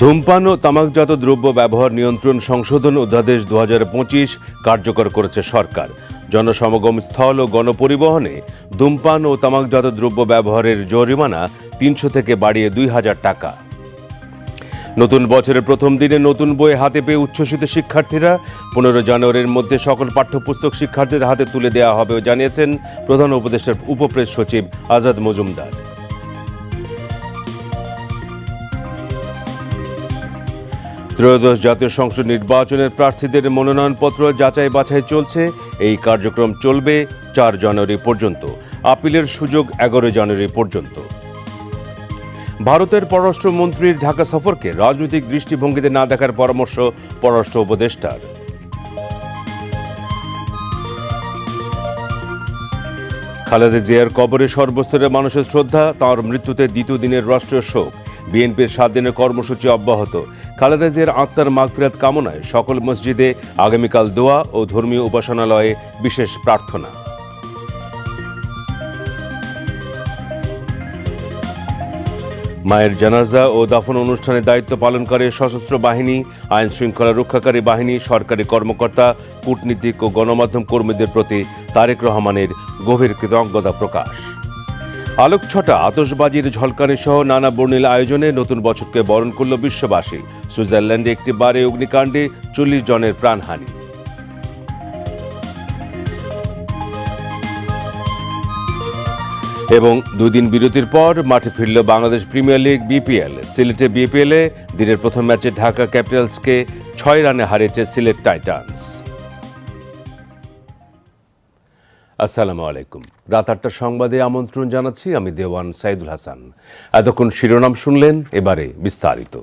ধূমপান ও তামাকজাত দ্রব্য ব্যবহার নিয়ন্ত্রণ সংশোধন অধ্যাদেশ দু হাজার পঁচিশ কার্যকর করেছে সরকার। জনসমাগম স্থল ও গণপরিবহনে ধূমপান ও তামাকজাত দ্রব্য ব্যবহারের জরিমানা তিনশো থেকে বাড়িয়ে দুই হাজার টাকা। নতুন বছরের প্রথম দিনে নতুন বই হাতে পেয়ে উচ্ছ্বসিত শিক্ষার্থীরা পনেরো জানুয়ারির মধ্যে সকল পাঠ্যপুস্তক শিক্ষার্থীদের হাতে তুলে দেওয়া হবে জানিয়েছেন প্রধান উপদেষ্টার উপপ্রেস সচিব আজাদ মজুমদার। ত্রয়োদশ জাতীয় সংসদ নির্বাচনের প্রার্থীদের মনোনয়নপত্র যাচাই বাছাই চলছে। এই কার্যক্রম চলবে চার জানুয়ারি পর্যন্ত। আপিলের সুযোগ এগারো জানুয়ারি পর্যন্ত। ভারতের পররাষ্ট্রমন্ত্রীর ঢাকা সফরকে রাজনৈতিক দৃষ্টিভঙ্গিতে না দেখার পরামর্শ পররাষ্ট্র উপদেষ্টার। খালেদা জিয়ার কবরে সর্বস্তরের মানুষের শ্রদ্ধা, তাঁর মৃত্যুতে দ্বিতীয় দিনের রাষ্ট্রীয় শোক। বিএনপির সাত দিনের কর্মসূচি অব্যাহত। খালেদা জিয়ার আত্মার মাগফিরাত কামনায় সকল মসজিদে আগামীকাল দোয়া ও ধর্মীয় উপাসনালয়ে বিশেষ প্রার্থনা। মায়ের জানাজা ও দাফন অনুষ্ঠানে দায়িত্ব পালন করে সশস্ত্র বাহিনী আইন শৃঙ্খলা রক্ষাকারী বাহিনী, সরকারি কর্মকর্তা, কূটনীতিক ও গণমাধ্যম কর্মীদের প্রতি তারেক রহমানের গভীর কৃতজ্ঞতা প্রকাশ। আলোকছটা আতশবাজির ঝলকানি সহ নানা বর্ণিল আয়োজনে নতুন বছরকে বরণ করল বিশ্ববাসী। সুইজারল্যান্ডে একটি বারে অগ্নিকাণ্ডে চল্লিশ জনের প্রাণহানি। এবং দুদিন বিরতির পর মাঠে ফিরল বাংলাদেশ প্রিমিয়ার লিগ বিপিএল। সিলেটে বিপিএল দিনের প্রথম ম্যাচে ঢাকা ক্যাপিটালসকে ছয় রানে হারিয়েছে সিলেট টাইটান্স। আসসালামু আলাইকুম। রাত আটটার সংবাদে আমন্ত্রণ জানাচ্ছি আমি দেওয়ান সাইদুল হাসান। এতক্ষণ শিরোনাম শুনলেন, এবারে বিস্তারিত।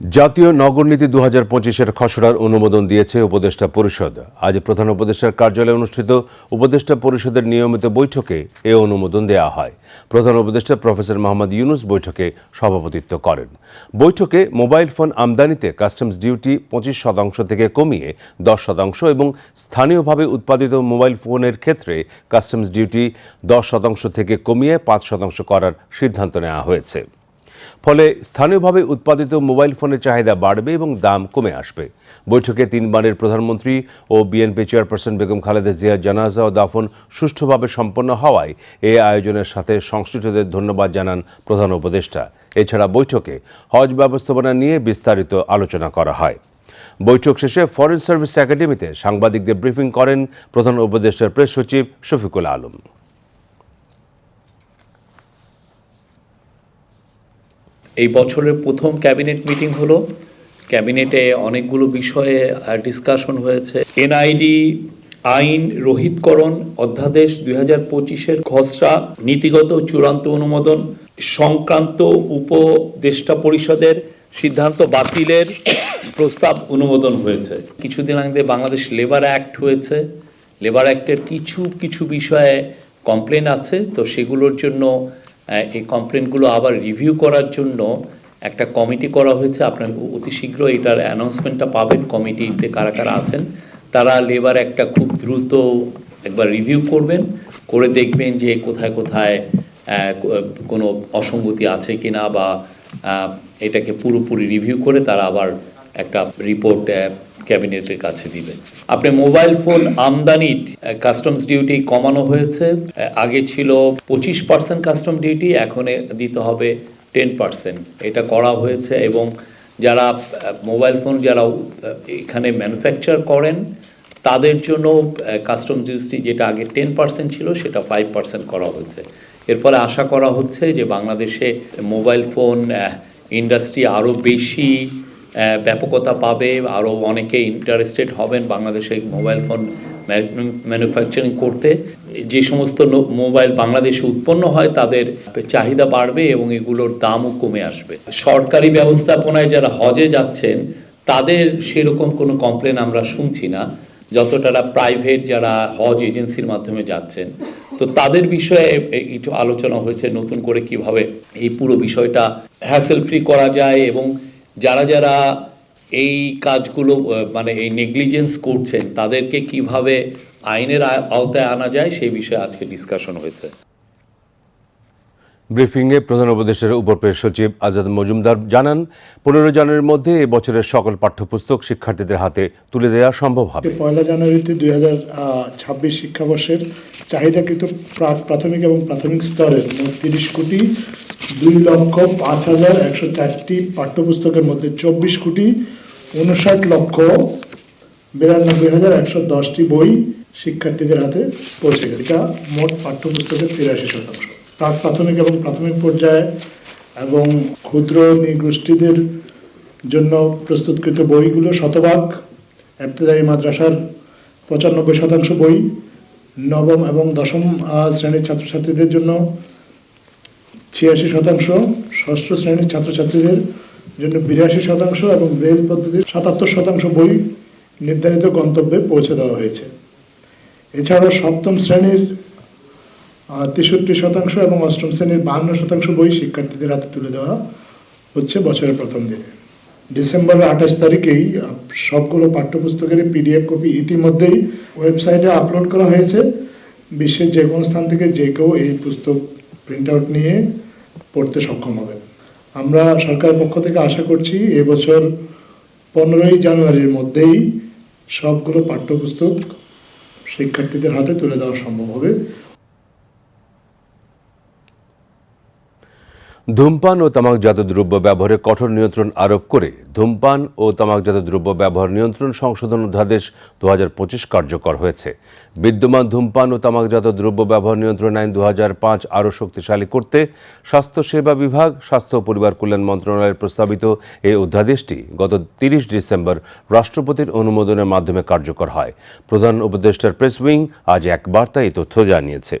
জাতীয় নগরনীতি দু হাজার পঁচিশের খসড়ার অনুমোদন দিয়েছে উপদেষ্টা পরিষদ। আজ প্রধান উপদেষ্টার কার্যালয়ে অনুষ্ঠিত উপদেষ্টা পরিষদের নিয়মিত বৈঠকে এ অনুমোদন দেওয়া হয়। প্রধান উপদেষ্টা প্রফেসর মোহাম্মদ ইউনুস বৈঠকে সভাপতিত্ব করেন। বৈঠকে মোবাইল ফোন আমদানিতে কাস্টমস ডিউটি পঁচিশ শতাংশ থেকে কমিয়ে দশ শতাংশ এবং স্থানীয়ভাবে উৎপাদিত মোবাইল ফোনের ক্ষেত্রে কাস্টমস ডিউটি দশ শতাংশ থেকে কমিয়ে পাঁচ শতাংশ করার সিদ্ধান্ত নেওয়া হয়েছে। ফলে স্থানীয়ভাবে উৎপাদিত মোবাইল ফোনের চাহিদা বাড়বে এবং দাম কমে আসবে। বৈঠকে তিনবারের প্রধানমন্ত্রী ও বিএনপি চেয়ারপারসন বেগম খালেদা জিয়ার জানাজা ও দাফন সুষ্ঠুভাবে সম্পন্ন হওয়ায় এই আয়োজনের সাথে সংশ্লিষ্টদের ধন্যবাদ জানান প্রধান উপদেষ্টা। এছাড়া বৈঠকে হজ ব্যবস্থাপনা নিয়ে বিস্তারিত আলোচনা করা হয়। বৈঠক শেষে ফরেন সার্ভিস একাডেমিতে সাংবাদিকদের ব্রিফিং করেন প্রধান উপদেষ্টার প্রেস সচিব শফিকুল আলম। এই বছরের প্রথম ক্যাবিনেট মিটিং হলো। ক্যাবিনেটে অনেকগুলো বিষয়ে ডিসকাশন হয়েছে। এনআইডি আইন রোহিতকরণ, অধ্যাদেশ দুই হাজার পঁচিশের খসড়া, নীতিগত চূড়ান্ত অনুমোদন, সংক্রান্ত উপদেষ্টা পরিষদের সিদ্ধান্ত বাতিলের প্রস্তাব অনুমোদন হয়েছে। কিছুদিন আগে বাংলাদেশ লেবার অ্যাক্ট হয়েছে। লেবার অ্যাক্টের কিছু কিছু বিষয়ে কমপ্লেন আছে, তো সেগুলোর জন্য এই কমপ্লেনগুলো আবার রিভিউ করার জন্য একটা কমিটি করা হয়েছে। আপনার অতি শীঘ্র এটার অ্যানাউন্সমেন্টটা পাবেন। কমিটিতে কারা কারা আছেন, তারা লেবার একটা খুব দ্রুত একবার রিভিউ করবেন। করে দেখবেন যে কোথায় কোথায় কোনো অসঙ্গতি আছে কিনা বা এটাকে পুরোপুরি রিভিউ করে তারা আবার একটা রিপোর্ট ক্যাবিনেটের কাছে দিবে। আপনি মোবাইল ফোন আমদানি কাস্টমস ডিউটি কমানো হয়েছে আগে ছিল পঁচিশ পার্সেন্ট কাস্টম ডিউটি এখন দিতে হবে টেন পার্সেন্ট এটা করা হয়েছে এবং যারা মোবাইল ফোন যারা এখানে ম্যানুফ্যাকচার করেন, তাদের জন্য কাস্টম ডিউটি যেটা আগে টেন পার্সেন্ট ছিল, সেটা ফাইভ পার্সেন্ট করা হয়েছে। এর ফলে আশা করা হচ্ছে যে বাংলাদেশে মোবাইল ফোন ইন্ডাস্ট্রি আরও বেশি ব্যাপকতা পাবে। আরও অনেকে ইন্টারেস্টেড হবেন বাংলাদেশে মোবাইল ফোন ম্যানুফ্যাকচারিং করতে। যে সমস্ত মোবাইল বাংলাদেশে উৎপন্ন হয়, তাদের চাহিদা বাড়বে এবং এগুলোর দামও কমে আসবে। সরকারি ব্যবস্থাপনায় যারা হজে যাচ্ছেন, তাদের সেরকম কোনো কমপ্লেন আমরা শুনছি না। যতটা প্রাইভেট যারা হজ এজেন্সির মাধ্যমে যাচ্ছেন। তো তাদের বিষয়ে একটু আলোচনা হয়েছে নতুন করে কীভাবে এই পুরো বিষয়টা হ্যাসেল ফ্রি করা যায় এবং যারা যারা এই কাজগুলো মানে এই নেগলিজেন্স করছেন তাদেরকে কীভাবে আইনের আওতায় আনা যায় সেই বিষয়ে আজকে ডিসকাশন হয়েছে। ব্রিফিংয়ে প্রধান উপদেষ্টার উপপ্রেস সচিব আজাদ মজুমদার জানান পনেরো জানুয়ারির মধ্যে এ বছরের সকল পাঠ্যপুস্তক শিক্ষার্থীদের হাতে তুলে দেওয়া সম্ভব হবে। পয়লা জানুয়ারিতে দুই হাজার ছাব্বিশ শিক্ষাবর্ষের চাহিদাকৃত প্রাথমিক এবং প্রাথমিক স্তরের মোট তিরিশ কোটি দুই লক্ষ পাঁচ হাজার একশো চারটি পাঠ্যপুস্তকের মধ্যে চব্বিশ কোটি উনষাট লক্ষ বিরানব্বই হাজার একশো দশটি বই শিক্ষার্থীদের হাতে পৌঁছে গেছে। এটা মোট পাঠ্যপুস্তকের তিরাশি শতাংশ। প্রাক প্রাথমিক এবং প্রাথমিক পর্যায়ে এবং ক্ষুদ্র নৃগোষ্ঠীদের জন্য প্রস্তুতকৃত বইগুলো শতভাগ এবতেদায়ী মাদ্রাসার পঁচানব্বই শতাংশ বই, নবম এবং দশম শ্রেণির ছাত্রছাত্রীদের জন্য ছিয়াশি শতাংশ ষষ্ঠ শ্রেণির ছাত্রছাত্রীদের জন্য বিরাশি শতাংশ এবং ব্রেল পদ্ধতির সাতাত্তর শতাংশ বই নির্ধারিত গন্তব্যে পৌঁছে দেওয়া হয়েছে। এছাড়াও সপ্তম শ্রেণির তেষট্টি শতাংশ এবং অষ্টম শ্রেণির বাহান্ন শতাংশ বই শিক্ষার্থীদের হাতে তুলে দেওয়া হচ্ছে বছরের প্রথম দিনে। ডিসেম্বরের আঠাশ তারিখেই সবগুলো পাঠ্যপুস্তকের পিডিএফ কপি ইতিমধ্যেই ওয়েবসাইটে আপলোড করা হয়েছে। বিশ্বের যে কোনো স্থান থেকে যে কেউ এই পুস্তক প্রিন্ট আউট নিয়ে পড়তে সক্ষম হবেন। আমরা সরকারের পক্ষ থেকে আশা করছি এবছর পনেরোই জানুয়ারির মধ্যেই সবগুলো পাঠ্যপুস্তক শিক্ষার্থীদের হাতে তুলে দেওয়া সম্ভব হবে। ধূমপান ও তামাকজাত দ্রব্য ব্যবহারে কঠোর নিয়ন্ত্রণ আরোপ করে ধূমপান ও তামাকজাত দ্রব্য ব্যবহার নিয়ন্ত্রণ সংশোধন অধ্যাদেশ দু হাজার পঁচিশ কার্যকর হয়েছে। বিদ্যমান ধূমপান ও তামাকজাত দ্রব্য ব্যবহার নিয়ন্ত্রণ আইন দু আরও শক্তিশালী করতে স্বাস্থ্যসেবা বিভাগ, স্বাস্থ্য ও পরিবার কল্যাণ মন্ত্রণালয়ের প্রস্তাবিত এই অধ্যাদেশটি গত তিরিশ ডিসেম্বর রাষ্ট্রপতির অনুমোদনের মাধ্যমে কার্যকর হয়। প্রধান উপদেষ্টার প্রেস উইং আজ এক বার্তায় তথ্য জানিয়েছে।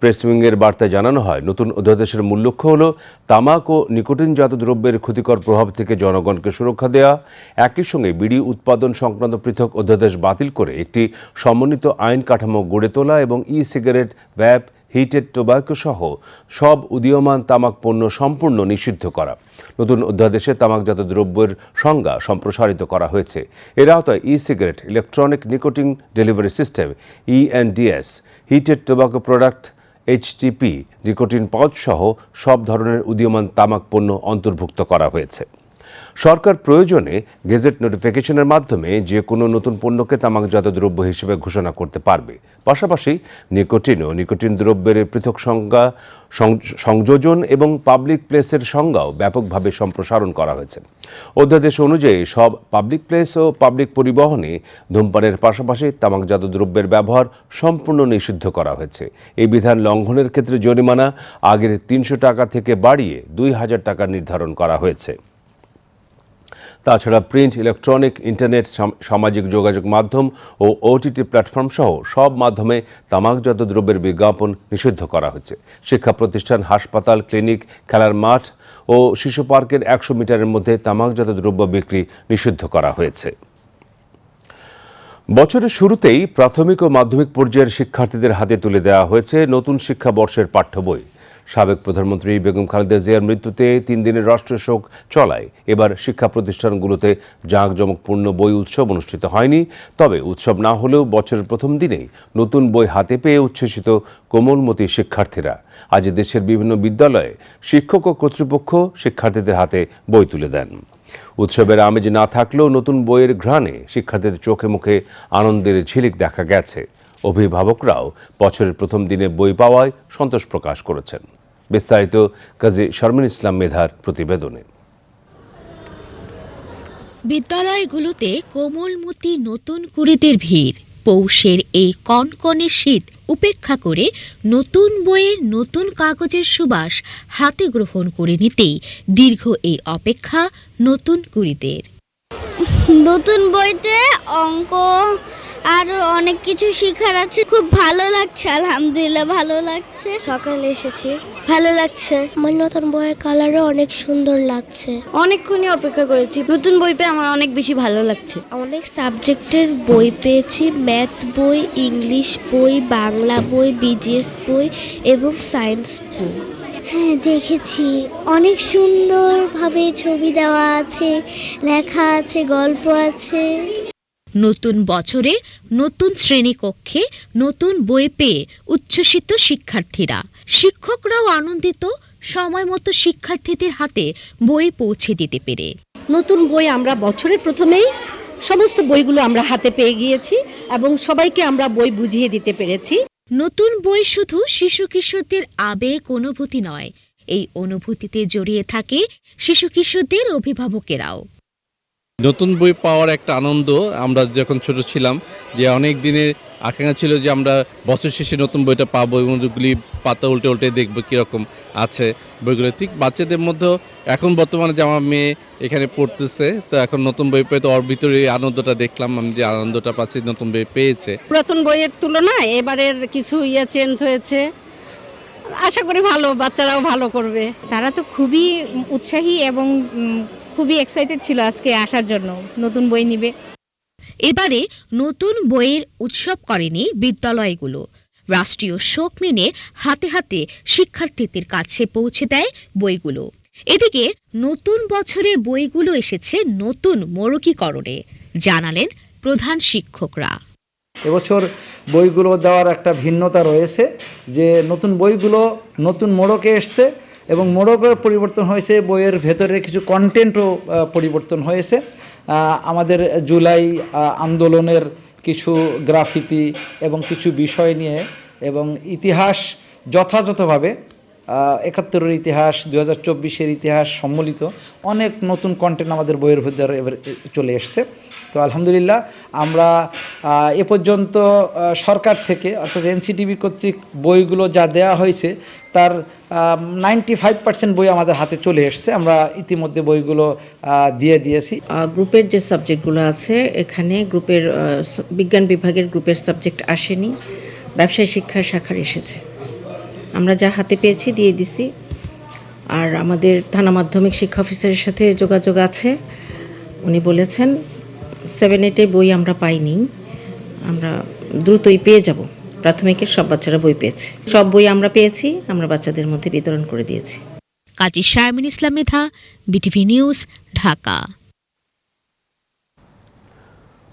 প্রেস উইংয়ের বার্তায় জানানো হয়, নতুন অধ্যাদেশের মূল লক্ষ্য হল তামাক ও নিকোটিনজাত দ্রব্যের ক্ষতিকর প্রভাব থেকে জনগণকে সুরক্ষা দেওয়া। একই সঙ্গে বিড়ি উৎপাদন সংক্রান্ত পৃথক অধ্যাদেশ বাতিল করে একটি সমন্বিত আইন কাঠামো গড়ে তোলা এবং E cigarette vape, heated tobacco সহ সব উদীয়মান তামাক পণ্য সম্পূর্ণ নিষিদ্ধ করা। নতুন অধ্যাদেশে তামাকজাত দ্রব্যের সংজ্ঞা সম্প্রসারিত করা হয়েছে। এর আওতায় E cigarette electronic nicotine delivery system ENDS heated tobacco product HTP nicotine pouch সহ সব ধরনের উদীয়মান তামাক পণ্য অন্তর্ভুক্ত করা হয়েছে। সরকার প্রয়োজনে গেজেট নোটিফিকেশনের মাধ্যমে যে কোনো নতুন পণ্যকে তামাকজাত দ্রব্য হিসেবে ঘোষণা করতে পারবে। পাশাপাশি নিকোটিন ও নিকোটিন দ্রব্যের পৃথক সংজ্ঞা সংযোজন এবং পাবলিক প্লেসের সংজ্ঞাও ব্যাপকভাবে সম্প্রসারণ করা হয়েছে। অধ্যাদেশ অনুযায়ী সব পাবলিক প্লেস ও পাবলিক পরিবহনে ধূমপানের পাশাপাশি তামাকজাত দ্রব্যের ব্যবহার সম্পূর্ণ নিষিদ্ধ করা হয়েছে। এই বিধান লঙ্ঘনের ক্ষেত্রে জরিমানা আগের তিনশো টাকা থেকে বাড়িয়ে দুই হাজার টাকা নির্ধারণ করা হয়েছে। তাছাড়া প্রিন্ট, ইলেকট্রনিক, ইন্টারনেট, সাম- সামাজিক যোগাযোগ মাধ্যম ও ওটিটি প্ল্যাটফর্ম সহ সব মাধ্যমে তামাকজাত দ্রব্যের বিজ্ঞাপন নিষিদ্ধ করা হয়েছে। শিক্ষা প্রতিষ্ঠান, হাসপাতাল, ক্লিনিক, খেলার মাঠ ও শিশু পার্কের একশো মিটারের মধ্যে তামাকজাত দ্রব্য বিক্রি নিষিদ্ধ করা হয়েছে। বছরের শুরুতেই প্রাথমিক ও মাধ্যমিক পর্যায়ের শিক্ষার্থীদের হাতে তুলে দেওয়া হয়েছে নতুন শিক্ষাবর্ষের পাঠ্য বই। সাবেক প্রধানমন্ত্রী বেগম খালেদা জিয়ার মৃত্যুতে তিন দিনের রাষ্ট্রীয় শোক চলায়। এবার শিক্ষা প্রতিষ্ঠানগুলোতে জাঁকজমকপূর্ণ বই উৎসব অনুষ্ঠিত হয়নি। তবে উৎসব না হলেও বছরের প্রথম দিনেই নতুন বই হাতে পেয়ে উচ্ছ্বসিত কোমলমতি শিক্ষার্থীরা। আজ দেশের বিভিন্ন বিদ্যালয়ে শিক্ষক ও কর্তৃপক্ষ শিক্ষার্থীদের হাতে বই তুলে দেন। উৎসবের আমেজ না থাকলেও নতুন বইয়ের ঘ্রাণে শিক্ষার্থীদের চোখে মুখে আনন্দের ঝিলিক দেখা গেছে। অভিভাবকরাও বছরের প্রথম দিনে বই পাওয়ায় সন্তোষ প্রকাশ করেছেন। বিস্তারিত কাজী শারমিন ইসলাম মেধার প্রতিবেদনে। বিদ্যালয়গুলোতে কোমলমতি নতুন কুড়িদের ভিড়। পৌষের এই কনকনে শীত উপেক্ষা করে নতুন বইয়ের নতুন কাগজের সুবাস হাতে গ্রহণ করে নিতেই দীর্ঘ এই অপেক্ষা নতুন কুড়িদের নতুন বইতে অঙ্ক আর অনেক কিছু শেখার আছে। খুব ভালো লাগছে আলহামদুলিল্লাহ ভালো লাগছে। সকালে এসেছি। ভালো লাগছে। আমার নতুন বইয়ের কালারও অনেক সুন্দর লাগছে। অনেকক্ষণই অপেক্ষা করেছি। নতুন বই পেয়ে আমার অনেক বেশি ভালো লাগছে। অনেক সাবজেক্টের বই পেয়েছি। ম্যাথ বই ইংলিশ বই বাংলা বই বিজিএস বই এবং সায়েন্স বই। হ্যাঁ দেখেছি। অনেক সুন্দরভাবে ছবি দেওয়া আছে লেখা আছে গল্প আছে। নতুন বছরে নতুন শ্রেণীকক্ষে নতুন বই পেয়ে উচ্ছ্বসিত শিক্ষার্থীরা। শিক্ষকরাও আনন্দিত সময় মতো শিক্ষার্থীদের হাতে বই পৌঁছে দিতে পেরে। নতুন বই আমরা বছরের প্রথমেই সমস্ত বইগুলো আমরা হাতে পেয়ে গিয়েছি এবং সবাইকে আমরা বই বুঝিয়ে দিতে পেরেছি। নতুন বই শুধু শিশু কিশোরদের আবেগ অনুভূতি নয় এই অনুভূতিতে জড়িয়ে থাকে শিশু কিশোরদের অভিভাবকেরাও। নতুন বই পাওয়ার একটা আনন্দ আমরা যখন ছোট ছিলাম, যে অনেক দিনের আকাঙ্ক্ষা ছিল যে আমরা বছর শেষে নতুন বইটা পাবো এবং ওগুলি পাতা উল্টে উল্টে দেখব কীরকম আছে বইগুলো। ঠিক বাচ্চাদের মধ্যেও এখন বর্তমানে যে আমার মেয়ে এখানে পড়তেছে, তো এখন নতুন বই পেয়ে তো ওর ভিতরে আনন্দটা দেখলাম আমি যে আনন্দটা পাচ্ছি, নতুন বই পেয়েছে। পুরাতন বইয়ের তুলনায় এবারের কিছু ইয়ে চেঞ্জ হয়েছে। আশা করি ভালো, বাচ্চারাও ভালো করবে। তারা তো খুবই উৎসাহী এবং খুবই এক্সাইটেড ছিল আজকে আসার জন্য। নতুন বই নিবে। এবারে নতুন বইয়ের উৎসব করেনি বিদ্যালয়গুলো। রাষ্ট্রীয় শোক মেনে হাতে হাতে শিক্ষার্থীদের কাছে পৌঁছে দেয় বইগুলো। এদিকে নতুন বছরে বইগুলো এসেছে নতুন মোড়কীকরণে জানালেন প্রধান শিক্ষকরা। এবছর বইগুলো দেওয়ার একটা ভিন্নতা রয়েছে যে নতুন বইগুলো নতুন মোড়কে এসছে এবং মোড়কের পরিবর্তন হয়েছে, বইয়ের ভেতরে কিছু কন্টেন্টও পরিবর্তন হয়েছে। আমাদের জুলাই আন্দোলনের কিছু গ্রাফিতি এবং কিছু বিষয় নিয়ে এবং ইতিহাস যথাযথভাবে একাত্তরের ইতিহাস দু হাজার চব্বিশের ইতিহাস সম্মিলিত অনেক নতুন কন্টেন্ট আমাদের বইয়ের ভিতরে এবার চলে এসছে। তো আলহামদুলিল্লাহ, আমরা এ পর্যন্ত সরকার থেকে, অর্থাৎ এনসিটিভি কর্তৃক বইগুলো যা দেওয়া হয়েছে, তার নাইনটি ফাইভ পার্সেন্ট বই আমাদের হাতে চলে এসছে। আমরা ইতিমধ্যে বইগুলো দিয়ে দিয়েছি। গ্রুপের যে সাবজেক্টগুলো আছে, এখানে গ্রুপের বিজ্ঞান বিভাগের গ্রুপের সাবজেক্ট আসেনি। ব্যবসায় শিক্ষার শাখার এসেছে। আমরা যা হাতে পেয়েছি দিয়ে দিছি। আর আমাদের থানা মাধ্যমিক শিক্ষা অফিসারের সাথে যোগাযোগ আছে। উনি বলেছেন সেভেন এইটের বই আমরা পাইনি। আমরা দ্রুতই পেয়ে যাব। প্রাথমিকের সব বাচ্চারা বই পেয়েছে। সব বই আমরা পেয়েছি, আমরা বাচ্চাদের মধ্যে বিতরণ করে দিয়েছি। Kazi Sharmin Islam Medha, BTV news, Dhaka.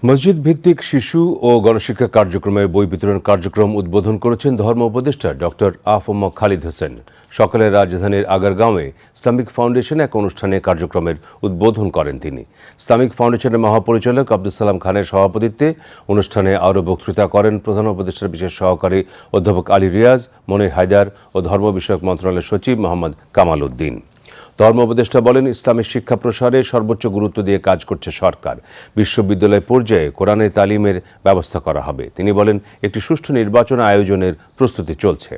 মসজিদ ভিত্তিক শিশু ও গণশিক্ষা কার্যক্রমের বই বিতরণ কার্যক্রম উদ্বোধন করেছেন ধর্ম উপদেষ্টা ডক্টর আফম খালিদ হোসেন। সকালে রাজধানীর আগারগাঁওয়ে ইসলামিক ফাউন্ডেশন এক অনুষ্ঠানে কার্যক্রমের উদ্বোধন করেন তিনি। ইসলামিক ফাউন্ডেশনের মহাপরিচালক আব্দুল সালাম খানের সভাপতিত্বে অনুষ্ঠানে আরও বক্তৃতা করেন প্রধান উপদেষ্টার বিশেষ সহকারী অধ্যাপক আলী রিয়াজ, মনির হায়দার ও ধর্ম বিষয়ক মন্ত্রণালয়ের সচিব মোহাম্মদ কামাল উদ্দিন। ধর্ম উপদেষ্টা বলেন ইসলামের শিক্ষা প্রসারে সর্বোচ্চ গুরুত্ব দিয়ে কাজ করছে সরকার। বিশ্ববিদ্যালয় পর্যায়ে কোরআনের তালিমের ব্যবস্থা করা হবে। তিনি বলেন, একটি সুষ্ঠু নির্বাচন আয়োজনের প্রস্তুতি চলছে।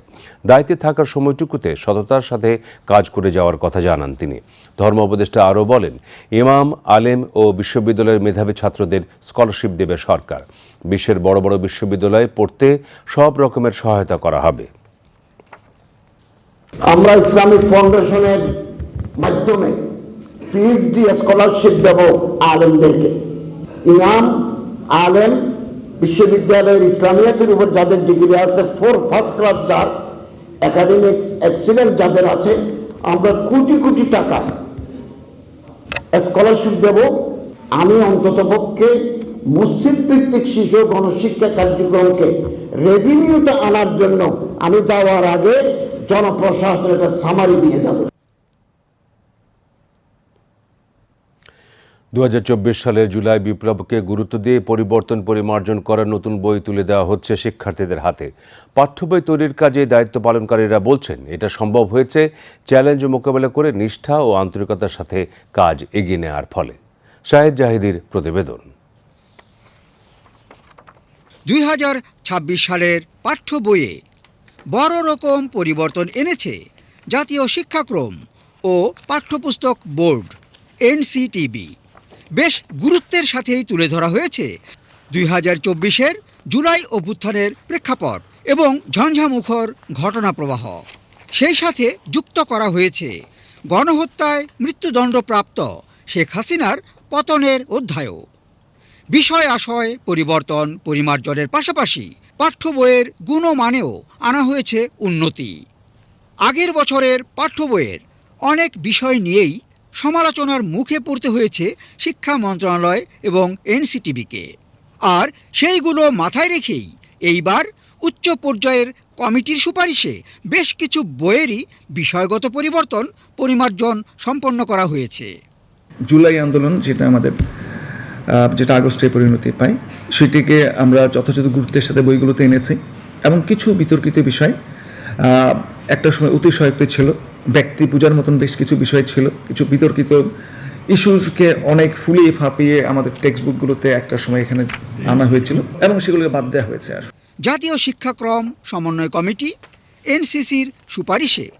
দায়িত্বে থাকার সময়টুকুতে সততার সাথে কাজ করে যাওয়ার কথা জানান তিনি। ধর্ম উপদেষ্টা আরও বলেন, ইমাম, আলেম ও বিশ্ববিদ্যালয়ের মেধাবী ছাত্রদের স্কলারশিপ দেবে সরকার। বিশ্বের বড় বড় বিশ্ববিদ্যালয়ে পড়তে সব রকমের সহায়তা করা হবে। আমরা ইসলামিক ফাউন্ডেশনের মাধ্যমে পিএইচডি স্কলারশিপ দেব আলেমদেরকে। ইমাম, আলেম, বিশ্ববিদ্যালয়ের ইসলামিয়াতের উপর যাদের ডিগ্রি আছে ফোর ফার্স্ট ক্লাস যার একাডেমিক এক্সিলেন্ট যাদের আছে, আমরা কোটি কোটি টাকা স্কলারশিপ দেব। আমি অন্ততপক্ষে মসজিদ ভিত্তিক শিশু গণশিক্ষা কার্যক্রমকে রেভিনিউতে আনার জন্য আমি যাওয়ার আগে জনপ্রশাসনের একটা সামারি দিয়ে যাব। দুই হাজার চব্বিশ সালের জুলাই বিপ্লবকে গুরুত্ব দিয়ে পরিবর্তন পরিমার্জন করার নতুন বই তুলে দেওয়া হচ্ছে শিক্ষার্থীদের হাতে। পাঠ্য বই তৈরির কাজে দায়িত্ব পালনকারীরা বলছেন, এটা সম্ভব হয়েছে চ্যালেঞ্জ মোকাবেলা করে নিষ্ঠা ও আন্তরিকতার সাথে কাজ এগিয়ে নেওয়ার ফলে। শাহেদ জাহিদির প্রতিবেদন। দুই হাজার ছাব্বিশ সালের পাঠ্য বইয়ে বড় রকম পরিবর্তন এনেছে জাতীয় শিক্ষাক্রম ও পাঠ্যপুস্তক বোর্ড, এনসিটিবি। বেশ গুরুত্বের সাথেই তুলে ধরা হয়েছে। দুই হাজার চব্বিশের জুলাই অভ্যুত্থানের প্রেক্ষাপট এবং ঝঞ্ঝামুখর ঘটনা প্রবাহ সেই সাথে যুক্ত করা হয়েছে গণহত্যায় মৃত্যুদণ্ডপ্রাপ্ত শেখ হাসিনার পতনের অধ্যায়ও। বিষয় আশয়, পরিবর্তন, পরিমার্জনের পাশাপাশি পাঠ্য বইয়ের গুণমানেও আনা হয়েছে উন্নতি। আগের বছরের পাঠ্য বইয়ের অনেক বিষয় নিয়েই সমালোচনার মুখে পড়তে হয়েছে শিক্ষা মন্ত্রণালয় এবং এনসিটিভিকে। আর সেইগুলো মাথায় রেখেই এইবার উচ্চ পর্যায়ের কমিটির সুপারিশে বেশ কিছু বইয়েরই বিষয়গত পরিবর্তন পরিমার্জন সম্পন্ন করা হয়েছে। জুলাই আন্দোলন যেটা আমাদের যেটা আগস্টে পরিণতি পায়, সেটিকে আমরা যথাযথ গুরুত্বের সাথে বইগুলোতে এনেছি এবং কিছু বিতর্কিত বিষয় একটা সময় অতিশয়ক্ত ছিল। ব্যক্তি পূজার মতন বেশ কিছু বিষয় ছিল, কিছু বিতর্কিত ইস্যুসকে অনেক ফুলিয়ে ফাঁপিয়ে আমাদের টেক্সট বুকগুলোতে একটা সময় এখানে আনা হয়েছিল এবং সেগুলোকে বাদ দেওয়া হয়েছে আর। জাতীয় শিক্ষাক্রম সমন্বয় কমিটি, এনসিসির সুপারিশে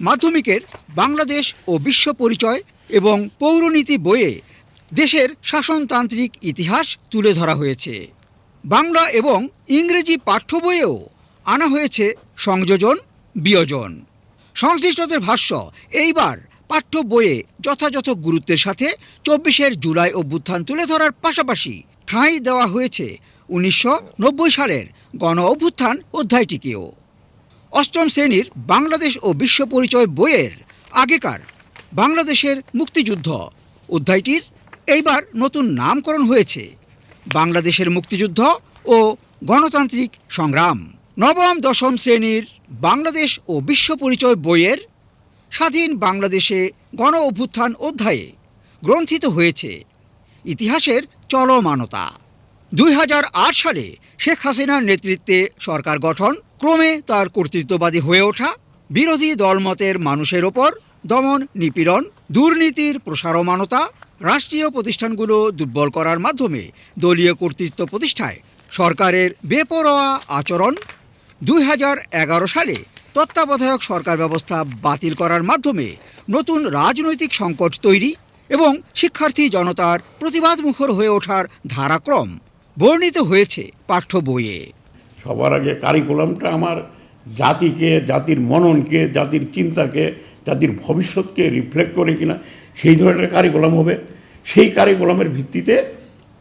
মাধ্যমিকের বাংলাদেশ ও বিশ্ব পরিচয় এবং পৌরনীতি বইয়ে দেশের শাসনতান্ত্রিক ইতিহাস তুলে ধরা হয়েছে। বাংলা এবং ইংরেজি পাঠ্য বইয়েও আনা হয়েছে সংযোজন, বিয়োজন। সংশ্লিষ্টদের ভাষ্য, এইবার পাঠ্য বইয়ে যথাযথ গুরুত্বের সাথে চব্বিশের জুলাই অভ্যুত্থান তুলে ধরার পাশাপাশি ঠাঁই দেওয়া হয়েছে উনিশশো নব্বই সালের গণ অভ্যুত্থান অধ্যায়টিকেও। অষ্টম শ্রেণির বাংলাদেশ ও বিশ্ব পরিচয় বইয়ের আগেকার বাংলাদেশের মুক্তিযুদ্ধ। অধ্যায়টির এইবার নতুন নামকরণ হয়েছে, বাংলাদেশের মুক্তিযুদ্ধ ও গণতান্ত্রিক সংগ্রাম। নবম, দশম শ্রেণির বাংলাদেশ ও বিশ্ব পরিচয় বইয়ের স্বাধীন বাংলাদেশে গণ অভ্যুত্থান অধ্যায়ে গ্রন্থিত হয়েছে ইতিহাসের চলমানতা। দুই হাজার আট সালে শেখ হাসিনার নেতৃত্বে সরকার গঠন, ক্রমে তার কর্তৃত্ববাদী হয়ে ওঠা, বিরোধী দলমতের মানুষের ওপর দমন, নিপীড়ন, দুর্নীতির প্রসারমানতা, রাষ্ট্রীয় প্রতিষ্ঠানগুলো দুর্বল করার মাধ্যমে দলীয় কর্তৃত্ব প্রতিষ্ঠায় সরকারের বেপরোয়া আচরণ দুই হাজার এগারো সালে তত্ত্বাবধায়ক সরকার ব্যবস্থা বাতিল করার মাধ্যমে নতুন রাজনৈতিক সংকট তৈরি এবং শিক্ষার্থী জনতার প্রতিবাদ মুখর হয়ে ওঠার ধারাক্রম বর্ণিত হয়েছে পাঠ্য বইয়ে। সবার আগে কারিকুলামটা আমার জাতিকে, জাতির মননকে, জাতির চিন্তাকে, জাতির ভবিষ্যৎকে রিফ্লেক্ট করে কিনা, সেই ধরনের কারিকুলাম হবে। সেই কারিকুলামের ভিত্তিতে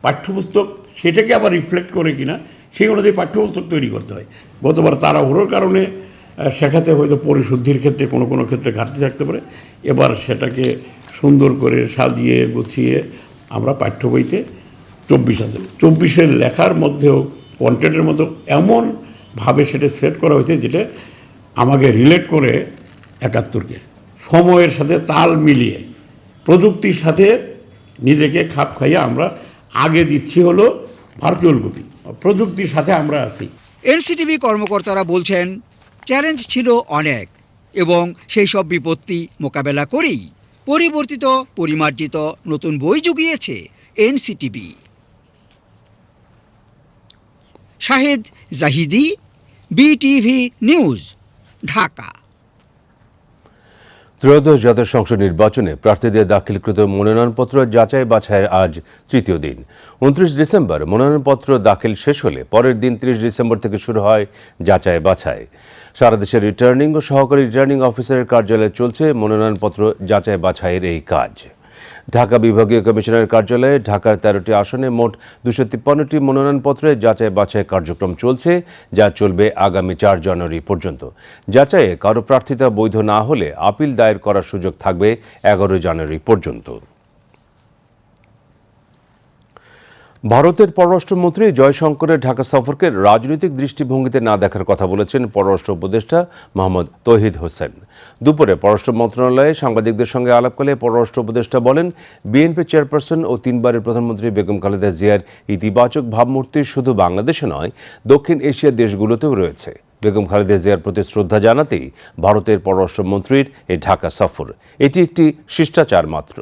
পাঠ্যপুস্তক সেটাকে আবার রিফ্লেক্ট করে কিনা সেই অনুযায়ী পাঠ্যপুস্তক তৈরি করতে হয়। গতবার তারা তাড়াহুড়োর কারণে শেখাতে হয়তো পরিশুদ্ধির ক্ষেত্রে কোনো কোনো ক্ষেত্রে ঘাটতি থাকতে পারে। এবার সেটাকে সুন্দর করে সাজিয়ে গুছিয়ে আমরা পাঠ্য বইতে চব্বিশ আছে চব্বিশের লেখার মধ্যেও কন্টেন্টের মধ্যেও এমনভাবে সেটা সেট করা হয়েছে যেটা আমাকে রিলেট করে একাত্তরকে। সময়ের সাথে তাল মিলিয়ে, প্রযুক্তির সাথে নিজেকে খাপ খাইয়ে আমরা আগে দিচ্ছি হলো ভার্চুয়াল কপি প্রযুক্তির সাথে আমরা আছি। এনসিটিভি কর্মকর্তারা বলছেন, চ্যালেঞ্জ ছিল অনেক এবং সেই সব বিপত্তি মোকাবেলা করেই পরিবর্তিত, পরিমার্জিত নতুন বই জুগিয়েছে NCTB. Shahed Zahidi, BTV news, Dhaka. ত্রয়োদশ জাতীয় সংসদ নির্বাচনে প্রার্থীদের দাখিলকৃত মনোনয়নপত্র যাচাই বাছাইয়ের আজ তৃতীয় দিন। উনত্রিশ ডিসেম্বর মনোনয়নপত্র দাখিল শেষ হলে পরের দিন ত্রিশ ডিসেম্বর থেকে শুরু হয় যাচাই বাছাই। সারা দেশের রিটার্নিং ও সহকারী রিটার্নিং অফিসারের কার্যালয়ে চলছে মনোনয়নপত্র যাচাই বাছাইয়ের এই কাজ। ঢাকা বিভাগীয় কমিশনারের কার্যালয়ে ঢাকার তেরোটি আসনে মোট দুশো তিপ্পান্নটি মনোনয়নপত্রে যাচাই বাছাই কার্যক্রম চলছে, যা চলবে আগামী চার জানুয়ারি পর্যন্ত। যাচাইয়ে কারও প্রার্থিতা বৈধ না হলে আপিল দায়ের করার সুযোগ থাকবে এগারো জানুয়ারি পর্যন্ত। ভারতের পররাষ্ট্রমন্ত্রী জয়শঙ্করের ঢাকা সফরকে রাজনৈতিক দৃষ্টিভঙ্গিতে না দেখার কথা বলেছেন পররাষ্ট্র উপদেষ্টা মোহাম্মদ তহিদ হোসেন। দুপুরে পররাষ্ট্র মন্ত্রণালয়ে সাংবাদিকদের সঙ্গে আলাপকালে পররাষ্ট্র উপদেষ্টা বলেন, বিএনপি চেয়ারপারসন ও তিনবারের প্রধানমন্ত্রী বেগম খালেদা জিয়ার ইতিবাচক ভাবমূর্তি শুধু বাংলাদেশে নয়, দক্ষিণ এশিয়ার দেশগুলোতেও রয়েছে। বেগম খালেদা জিয়ার প্রতি শ্রদ্ধা জানাতেই ভারতের পররাষ্ট্রমন্ত্রীর এই ঢাকা সফর। এটি একটি শিষ্টাচার মাত্র।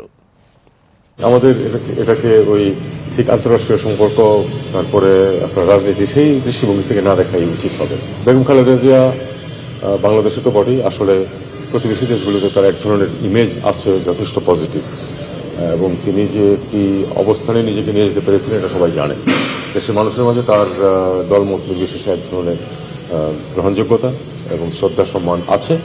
আমাদের এটাকে ওই ঠিক আন্তঃরাষ্ট্রীয় সম্পর্ক, তারপরে আপনার রাজনীতি, সেই দৃষ্টিভঙ্গি থেকে না দেখাই উচিত হবে। বেগম খালেদা জিয়া বাংলাদেশে তো বটেই, আসলে প্রতিবেশী দেশগুলোতে তার এক ধরনের ইমেজ আছে যথেষ্ট পজিটিভ এবং তিনি যে একটি অবস্থানে নিজেকে নিয়ে যেতে পেরেছিলেন এটা সবাই জানে। দেশের মানুষের মাঝে তার দলমত নির্বিশেষে এক ধরনের গ্রহণযোগ্যতা এবং শ্রদ্ধা সম্মান আছে।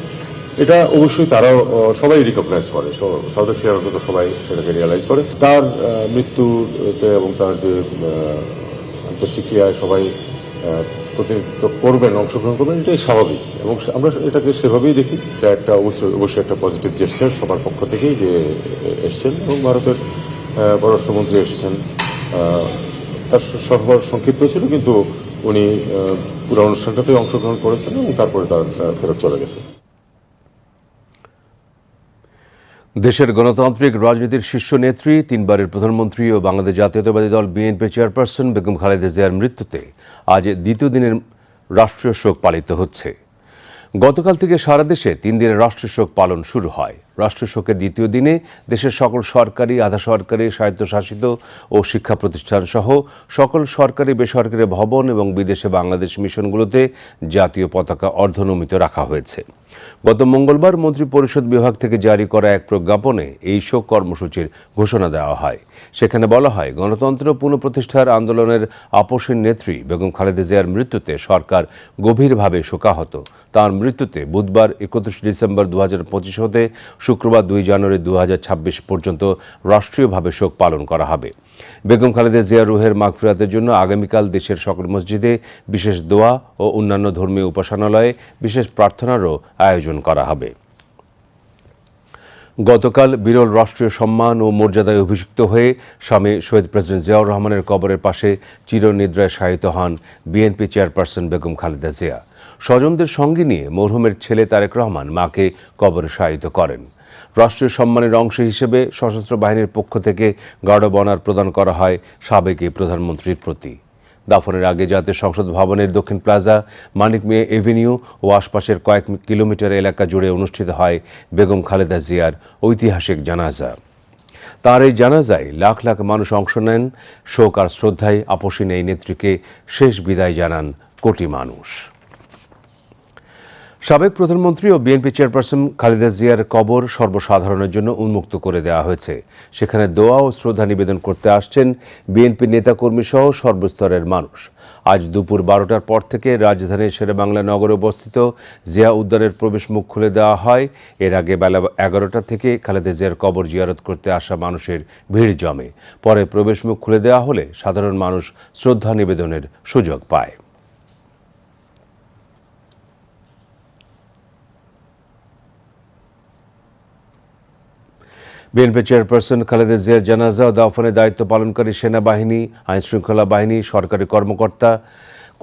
এটা অবশ্যই তারাও সবাই রিকগনাইজ করে। সাউথ এশিয়ার অন্তত সবাই সেটাকে রিয়ালাইজ করে। তার মৃত্যুতে এবং তার যে আহ, সবাই প্রতিনিধিত্ব করবেন, অংশগ্রহণ করবেন, এটাই স্বাভাবিক। এবং আমরা এটাকে সেভাবেই দেখি। এটা একটা অবশ্যই একটা পজিটিভ জেস্টার সবার পক্ষ থেকেই যে এসছেন এবং ভারতের পররাষ্ট্রমন্ত্রী এসেছেন। তার স- সফর সংক্ষিপ্ত ছিল, কিন্তু উনি পুরো অনুষ্ঠানটাতে অংশগ্রহণ করেছেন এবং তারপরে তার ফেরত চলে গেছেন দেশের গণতান্ত্রিক রাজনীতির শীর্ষ নেত্রী, তিনবারের প্রধানমন্ত্রী ও বাংলাদেশ জাতীয়তাবাদী দল বিএনপির চেয়ারপারসন বেগম খালেদা জিয়ার মৃত্যুতে আজ দ্বিতীয় দিনের রাষ্ট্রীয় শোক পালিত হচ্ছে। গতকাল থেকে সারা দেশে তিন দিনের রাষ্ট্রীয় শোক পালন শুরু হয়। রাষ্ট্রীয় শোকের দ্বিতীয় দিনে দেশের সকল সরকারি, আধা সরকারি, স্বায়ত্তশাসিত ও শিক্ষা প্রতিষ্ঠান সহ সকল সরকারি, বেসরকারি ভবন এবং বিদেশে বাংলাদেশ মিশনগুলোতে জাতীয় পতাকা অর্ধনমিত রাখা হয়েছে। গত মঙ্গলবার মন্ত্রী পরিষদ বিভাগ থেকে জারি করা এক প্রজ্ঞাপনে এই শোক কর্মসূচির ঘোষণা দেওয়া হয়। সেখানে বলা হয়, গণতন্ত্র পুনঃপ্রতিষ্ঠার আন্দোলনের আপসের নেত্রী বেগম খালেদা জিয়ার মৃত্যুতে সরকার গভীরভাবে শোকাহত। তার মৃত্যুতে বুধবার একত্রিশ ডিসেম্বর দু পঁচিশ হতে শুক্রবার দুই জানুয়ারি দু হাজার ছাব্বিশ পর্যন্ত রাষ্ট্রীয়ভাবে শোক পালন করা হবে। বেগম খালেদা জিয়া রুহের মাগফিরাতের জন্য আগামীকাল দেশের সকল মসজিদে বিশেষ দোয়া ও অন্যান্য ধর্মীয় উপাসনালয়ে বিশেষ প্রার্থনারও আয়োজন করা হবে। গতকাল বিরল রাষ্ট্রীয় সম্মান ও মর্যাদায় অভিষিক্ত হয়ে স্বামী শহীদ প্রেসিডেন্ট জিয়াউর রহমানের কবরের পাশে চিরনিদ্রায় শায়িত হন বিএনপি চেয়ারপারসন বেগম খালেদা জিয়া। স্বজনদের সঙ্গে নিয়ে মরহুমের ছেলে তারেক রহমান মাকে কবরে শায়িত করেন। রাষ্ট্রীয় সম্মানের অংশ হিসেবে সশস্ত্র বাহিনীর পক্ষ থেকে গার্ড অব অনার প্রদান করা হয় সাবেক প্রধানমন্ত্রীর প্রতি। দাফনের আগে জাতীয় সংসদ ভবনের দক্ষিণ প্লাজা, মানিক মেয়ে এভিনিউ ও আশপাশের কয়েক কিলোমিটার এলাকা জুড়ে অনুষ্ঠিত হয় বেগম খালেদা জিয়ার ঐতিহাসিক জানাজা। তার এই জানাজায় লাখ লাখ মানুষ অংশ নেন। শোক আর শ্রদ্ধায় আপসীন এই নেত্রীকে শেষ বিদায় জানান কোটি মানুষ। সাবেক প্রধানমন্ত্রী ও বিএনপি চেয়ারপারসন খালেদা জিয়ার কবর সর্বসাধারণের জন্য উন্মুক্ত করে দেওয়া হয়েছে। সেখানে দোয়া ও শ্রদ্ধা নিবেদন করতে আসছেন বিএনপি নেতাকর্মী সহ সর্বস্তরের মানুষ। আজ দুপুর বারোটার পর থেকে রাজধানীর শেরেবাংলা নগরে অবস্থিত জিয়া উদ্যানের প্রবেশ মুখ খুলে দেওয়া হয়। এর আগে বেলা এগারোটা থেকে খালেদা জিয়ার কবর জিয়ারত করতে আসা মানুষের ভিড় জমে। পরে প্রবেশ মুখ খুলে দেওয়া হলে সাধারণ মানুষ শ্রদ্ধা নিবেদনের সুযোগ পায়। বিএনপি চেয়ারপারসন খালেদা জিয়ার জানাজা ও দাফনের দায়িত্ব পালনকারী সেনাবাহিনী আইনশৃঙ্খলা বাহিনী সরকারি কর্মকর্তা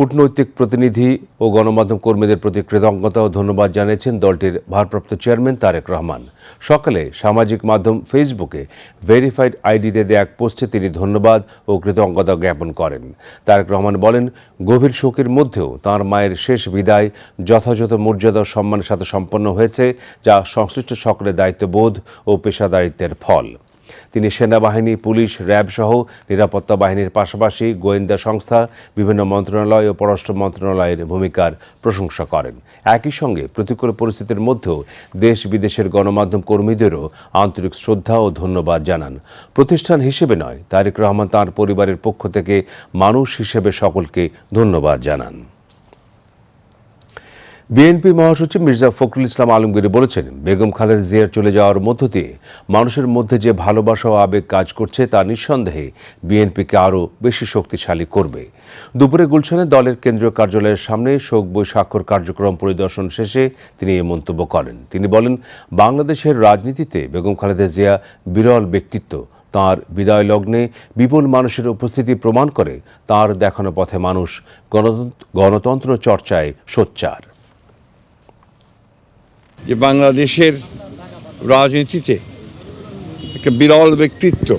কূটনৈতিক প্রতিনিধি ও গণমাধ্যম কর্মীদের প্রতি কৃতজ্ঞতা ও ধন্যবাদ জানিয়েছেন দলটির ভারপ্রাপ্ত চেয়ারম্যান তারেক রহমান। সকালে সামাজিক মাধ্যম ফেসবুকে ভেরিফাইড আইডিতে দেয়া এক পোস্টে তিনি ধন্যবাদ ও কৃতজ্ঞতা জ্ঞাপন করেন। তারেক রহমান বলেন, গভীর শোকের মধ্যেও তার মায়ের শেষ বিদায় যথাযথ মর্যাদা সম্মানের সাথে সম্পন্ন হয়েছে, যা সংশ্লিষ্ট সকলের দায়িত্ববোধ ও পেশাদারিত্বের ফল। তিনি সেনাবাহিনী, পুলিশ, র্যাব সহ নিরাপত্তা বাহিনীর পাশাপাশি গোয়েন্দা সংস্থা, বিভিন্ন মন্ত্রণালয় ও পররাষ্ট্র মন্ত্রণালয়ের ভূমিকার প্রশংসা করেন। একই সঙ্গে প্রতিকূল পরিস্থিতির মধ্যেও দেশ বিদেশের গণমাধ্যম কর্মীদেরও আন্তরিক শ্রদ্ধা ও ধন্যবাদ জানান। প্রতিষ্ঠান হিসেবে নয়, তারেক রহমান তাঁর পরিবারের পক্ষ থেকে মানুষ হিসেবে সকলকে ধন্যবাদ জানান। বিএনপি মহাসচিব মির্জা ফখরুল ইসলাম আলমগীর বলেছেন, বেগম খালেদা জিয়ার চলে যাওয়ার মধ্য দিয়ে মানুষের মধ্যে যে ভালোবাসা ও আবেগ কাজ করছে তা নিঃসন্দেহে বিএনপিকে আরও বেশি শক্তিশালী করবে। দুপুরে গুলশানে দলের কেন্দ্রীয় কার্যালয়ের সামনে শোক বই স্বাক্ষর কার্যক্রম পরিদর্শন শেষে তিনি এই মন্তব্য করেন। তিনি বলেন, বাংলাদেশের রাজনীতিতে বেগম খালেদা জিয়া বিরল ব্যক্তিত্ব। তাঁর বিদায় লগ্নে বিপুল মানুষের উপস্থিতি প্রমাণ করে তার দেখানো পথে মানুষ গণতন্ত্র চর্চায় সোচ্চার। যে বাংলাদেশের রাজনীতিতে একটা বিরল ব্যক্তিত্ব,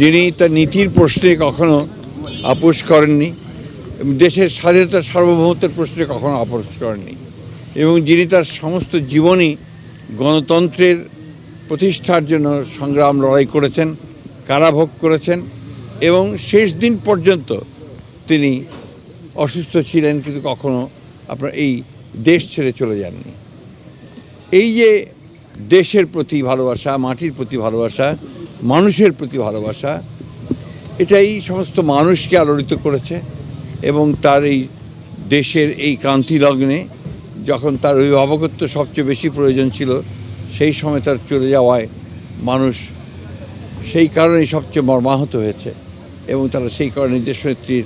যিনি তার নীতির প্রশ্নে কখনো আপোষ করেননি দেশের স্বাধীনতা সার্বভৌমত্বের প্রশ্নে কখনো আপোষ করেননি, এবং যিনি তার সমস্ত জীবনই গণতন্ত্রের প্রতিষ্ঠার জন্য সংগ্রাম লড়াই করেছেন, কারাভোগ করেছেন, এবং শেষ দিন পর্যন্ত তিনি অসুস্থ ছিলেন, কিন্তু কখনো আপনার এই দেশ ছেড়ে চলে যাননি। এই যে দেশের প্রতি ভালোবাসা, মাটির প্রতি ভালোবাসা, মানুষের প্রতি ভালোবাসা এটাই সমস্ত মানুষকে আলোড়িত করেছে এবং তার এই দেশের এই ক্রান্তি লগ্নে যখন তার অভিভাবকত্ব সবচেয়ে বেশি প্রয়োজন ছিল, সেই সময় তার চলে যাওয়ায় মানুষ সেই কারণেই সবচেয়ে মর্মাহত হয়েছে এবং তারা সেই কারণে দেশনেত্রীর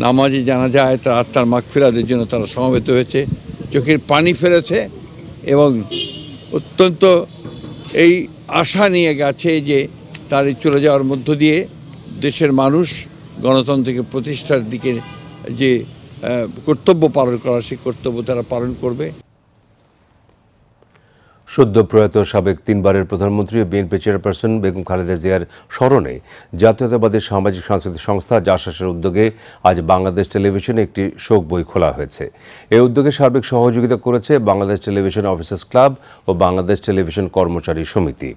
নামাজে জানা যায় তার আত্মার মাগফিরাদের জন্য তারা সমবেত হয়েছে। চোখের পানি ফেলেছে এবং অত্যন্ত এই আশা নিয়ে গেছে যে তার চলে যাওয়ার মধ্য দিয়ে দেশের মানুষ গণতন্ত্রকে প্রতিষ্ঠার দিকে যে কর্তব্য পালন করা, সেই কর্তব্য তারা পালন করবে। সদ্য প্রয়াত সাবেক তিনবারের প্রধানমন্ত্রী ও বিএনপি চেয়ারপারসন বেগম খালেদা জিয়ার স্মরণে জাতীয়তাবাদী সামাজিক সাংস্কৃতিক সংস্থা জাসাসের উদ্যোগে আজ বাংলাদেশ টেলিভিশনে একটি শোক বই খোলা হয়েছে। এই উদ্যোগে সার্বিক সহযোগিতা করেছে বাংলাদেশ টেলিভিশন অফিসার্স ক্লাব ও বাংলাদেশ টেলিভিশন কর্মচারী সমিতি।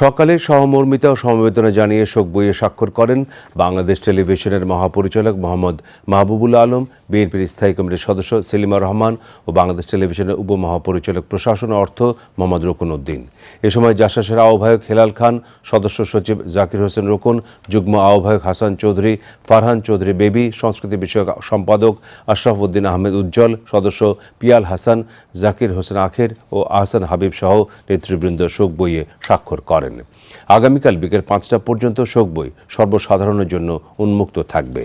সকালে সহমর্মিতা ও সমবেদনা জানিয়ে শোক বইয়ে স্বাক্ষর করেন বাংলাদেশ টেলিভিশনের মহাপরিচালক মোহাম্মদ মাহবুবুল আলম বিএনপির স্থায়ী কমিটির সদস্য সেলিমা রহমান ও বাংলাদেশ টেলিভিশনের উপমহাপরিচালক প্রশাসন অর্থ মোহাম্মদ রুকন উদ্দিন। এ সময় জাসাসের আহ্বায়ক হেলাল খান, সদস্য সচিব জাকির হোসেন রুকন, যুগ্ম আহ্বায়ক হাসান চৌধুরী, ফারহান চৌধুরী বেবি, সংস্কৃতি বিষয়ক সম্পাদক আশরাফ উদ্দিন আহমেদ উজ্জ্বল, সদস্য পিয়াল হাসান, জাকির হোসেন আখের ও আহসান হাবিব সহ নেতৃবৃন্দ শোক বইয়ে স্বাক্ষর করেন। আগামীকাল বিকেল পাঁচটা পর্যন্ত শোক বই সর্বসাধারণের জন্য উন্মুক্ত থাকবে।